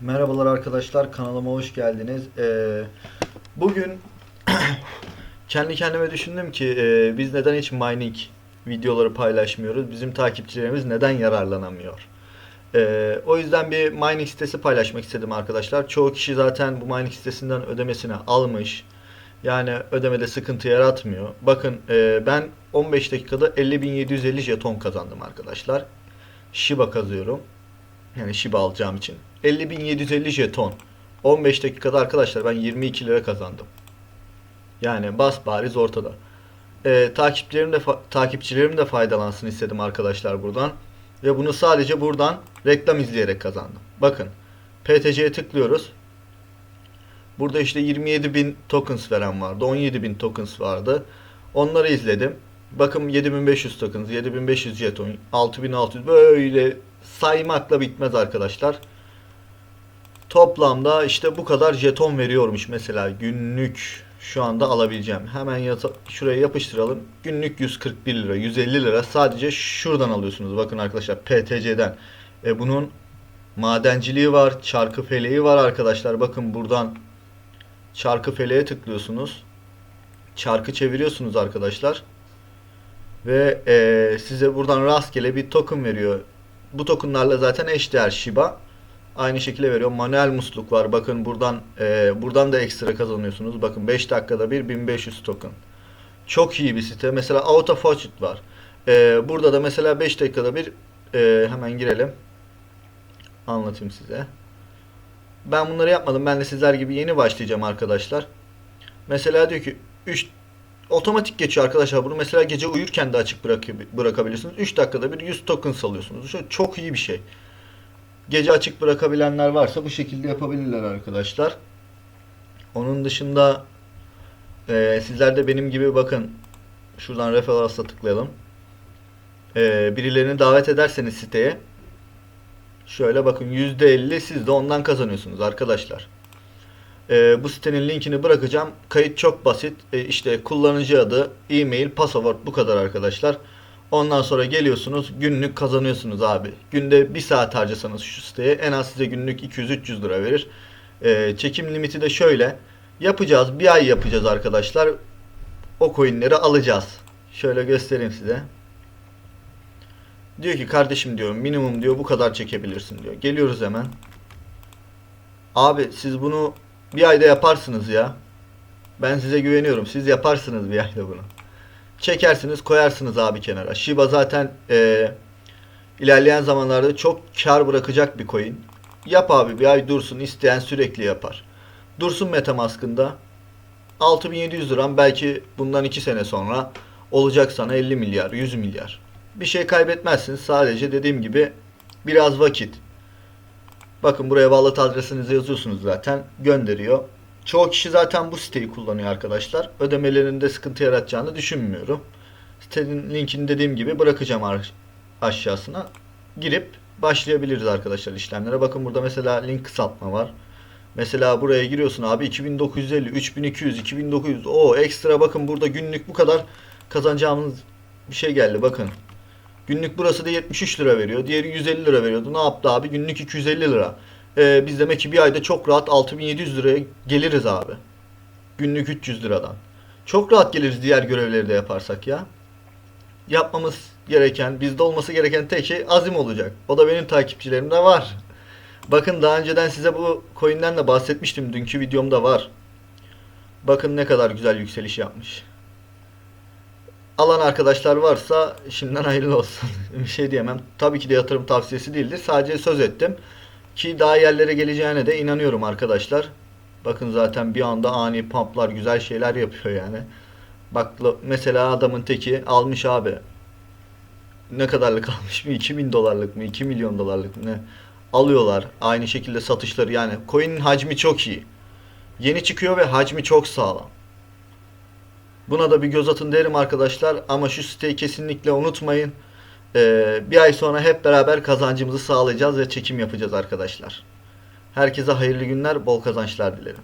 Merhabalar arkadaşlar kanalıma hoş geldiniz. Ee, bugün kendi kendime düşündüm ki e, biz neden hiç mining videoları paylaşmıyoruz? Bizim takipçilerimiz neden yararlanamıyor? Ee, o yüzden bir mining sitesi paylaşmak istedim arkadaşlar. Çoğu kişi zaten bu mining sitesinden ödemesini almış. Yani ödemede sıkıntı yaratmıyor. Bakın e, ben 15 dakikada 50.750 jeton kazandım arkadaşlar. Shiba kazıyorum. Yani Shiba alacağım için. 50.750 jeton. 15 dakikada arkadaşlar ben 22 lira kazandım. Yani bas bariz ortada. Ee, takipçilerim de takipçilerim de faydalansın istedim arkadaşlar buradan. Ve bunu sadece buradan reklam izleyerek kazandım. Bakın PTC'ye tıklıyoruz. Burada işte 27.000 tokens veren vardı. 17.000 tokens vardı. Onları izledim. Bakın 7500 tokens, 7500 jeton, 6600 böyle saymakla bitmez arkadaşlar. Toplamda işte bu kadar jeton veriyormuş mesela günlük şu anda alabileceğim. Hemen şuraya yapıştıralım. Günlük 141 lira, 150 lira sadece şuradan alıyorsunuz. Bakın arkadaşlar PTC'den. E bunun madenciliği var, çarkı feleği var arkadaşlar. Bakın buradan çarkı feleğe tıklıyorsunuz. Çarkı çeviriyorsunuz arkadaşlar. Ve e, size buradan rastgele bir token veriyor. Bu tokenlarla zaten eşdeğer Shiba. Aynı şekilde veriyor. Manuel musluk var. Bakın buradan e, buradan da ekstra kazanıyorsunuz. Bakın 5 dakikada bir 1500 token. Çok iyi bir site. Mesela Auto Faucet var. E, burada da mesela 5 dakikada bir e, hemen girelim. Anlatayım size. Ben bunları yapmadım. Ben de sizler gibi yeni başlayacağım arkadaşlar. Mesela diyor ki 3 otomatik geçiyor arkadaşlar. Bunu mesela gece uyurken de açık bırak bırakabilirsiniz. 3 dakikada bir 100 token salıyorsunuz. Şu çok iyi bir şey. Gece açık bırakabilenler varsa bu şekilde yapabilirler arkadaşlar. Onun dışında e, sizler de benim gibi bakın şuradan referansa tıklayalım. E, birilerini davet ederseniz siteye şöyle bakın %50 siz de ondan kazanıyorsunuz arkadaşlar. E, bu sitenin linkini bırakacağım. Kayıt çok basit. E, işte kullanıcı adı, e-mail, password bu kadar arkadaşlar. Ondan sonra geliyorsunuz günlük kazanıyorsunuz abi. Günde bir saat harcasanız şu siteye en az size günlük 200-300 lira verir. Ee, çekim limiti de şöyle. Yapacağız bir ay yapacağız arkadaşlar. O coinleri alacağız. Şöyle göstereyim size. Diyor ki kardeşim diyor minimum diyor bu kadar çekebilirsin diyor. Geliyoruz hemen. Abi siz bunu bir ayda yaparsınız ya. Ben size güveniyorum. Siz yaparsınız bir ayda bunu çekersiniz koyarsınız abi kenara. Shiba zaten e, ilerleyen zamanlarda çok kar bırakacak bir coin. Yap abi bir ay dursun isteyen sürekli yapar. Dursun Metamask'ında 6700 liram belki bundan 2 sene sonra olacak sana 50 milyar 100 milyar. Bir şey kaybetmezsiniz sadece dediğim gibi biraz vakit. Bakın buraya wallet adresinizi yazıyorsunuz zaten gönderiyor. Çoğu kişi zaten bu siteyi kullanıyor arkadaşlar. Ödemelerinde sıkıntı yaratacağını düşünmüyorum. Sitenin linkini dediğim gibi bırakacağım aşağısına. Girip başlayabiliriz arkadaşlar işlemlere. Bakın burada mesela link kısaltma var. Mesela buraya giriyorsun abi 2950, 3200, 2900. O ekstra bakın burada günlük bu kadar kazanacağımız bir şey geldi bakın. Günlük burası da 73 lira veriyor. Diğeri 150 lira veriyordu. Ne yaptı abi? Günlük 250 lira. Ee, biz demek ki bir ayda çok rahat 6700 liraya geliriz abi. Günlük 300 liradan. Çok rahat geliriz diğer görevleri de yaparsak ya. Yapmamız gereken, bizde olması gereken tek şey azim olacak. O da benim takipçilerimde var. Bakın daha önceden size bu coin'den de bahsetmiştim. Dünkü videomda var. Bakın ne kadar güzel yükseliş yapmış. Alan arkadaşlar varsa şimdiden hayırlı olsun. bir şey diyemem. Tabii ki de yatırım tavsiyesi değildir. Sadece söz ettim. Ki daha yerlere geleceğine de inanıyorum arkadaşlar. Bakın zaten bir anda ani pumplar güzel şeyler yapıyor yani. Bak mesela adamın teki almış abi. Ne kadarlık almış mı? 2000 dolarlık mı? 2 milyon dolarlık mı? Ne? Alıyorlar. Aynı şekilde satışları yani. Coin'in hacmi çok iyi. Yeni çıkıyor ve hacmi çok sağlam. Buna da bir göz atın derim arkadaşlar. Ama şu siteyi kesinlikle unutmayın. Ee, bir ay sonra hep beraber kazancımızı sağlayacağız ve çekim yapacağız arkadaşlar. Herkese hayırlı günler, bol kazançlar dilerim.